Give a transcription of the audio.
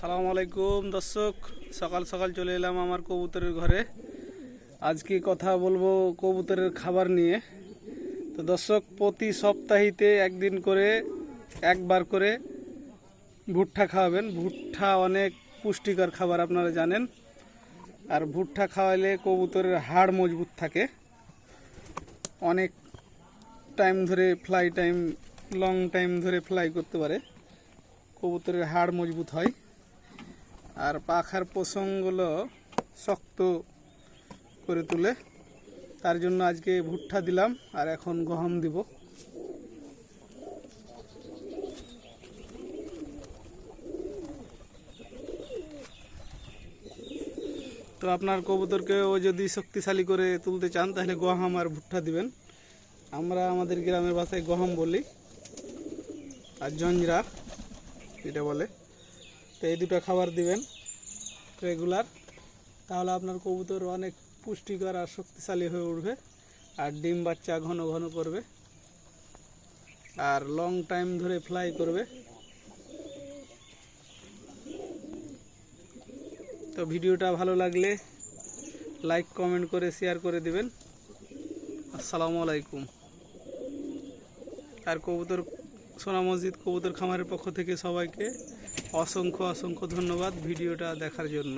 সালাম আলাইকুম, দর্শক। সকাল সকাল চলে এলাম আমার কবুতরের ঘরে। আজকে কথা বলব কবুতরের খাবার নিয়ে। তো দর্শক, প্রতি সপ্তাহিতে একদিন করে, একবার করে ভুট্টা খাওয়াবেন। ভুট্টা অনেক পুষ্টিকর খাবার, আপনারা জানেন। আর ভুট্টা খাওয়ালে কবুতরের হাড় মজবুত থাকে। অনেক টাইম ধরে ফ্লাই টাইম লং টাইম ধরে ফ্লাই করতে পারে। কবুতরের হাড় মজবুত হয়। আর পাখার পশমগুলো শক্ত করে তুলে তার জন্য আজকে ভুট্টা দিলাম আর এখন গহম দিব। তো আপনার কবুতরকেও যদি শক্তিশালী করে তুলতে চান, তাহলে গহম আর ভুট্টা দিবেন। আমরা আমাদের গ্রামের ভাষায় গহম বলি, আর জঞ্জরা এটা বলে। তো এই দুটো খাবার দিবেন রেগুলার তাহলে আপনার কবুতর অনেক পুষ্টিকর আর শক্তিশালী হয়ে উঠবে, আর ডিম বাচ্চা ঘন ঘন করবে, আর লং টাইম ধরে ফ্লাই করবে। তো ভিডিওটা ভালো লাগলে লাইক কমেন্ট করে শেয়ার করে দিবেন। আসসালামু আলাইকুম। আর কবুতর সোনা মসজিদ কবুতর খামারের পক্ষ থেকে সবাইকে অসংখ্য অসংখ্য ধন্যবাদ ভিডিওটা দেখার জন্য।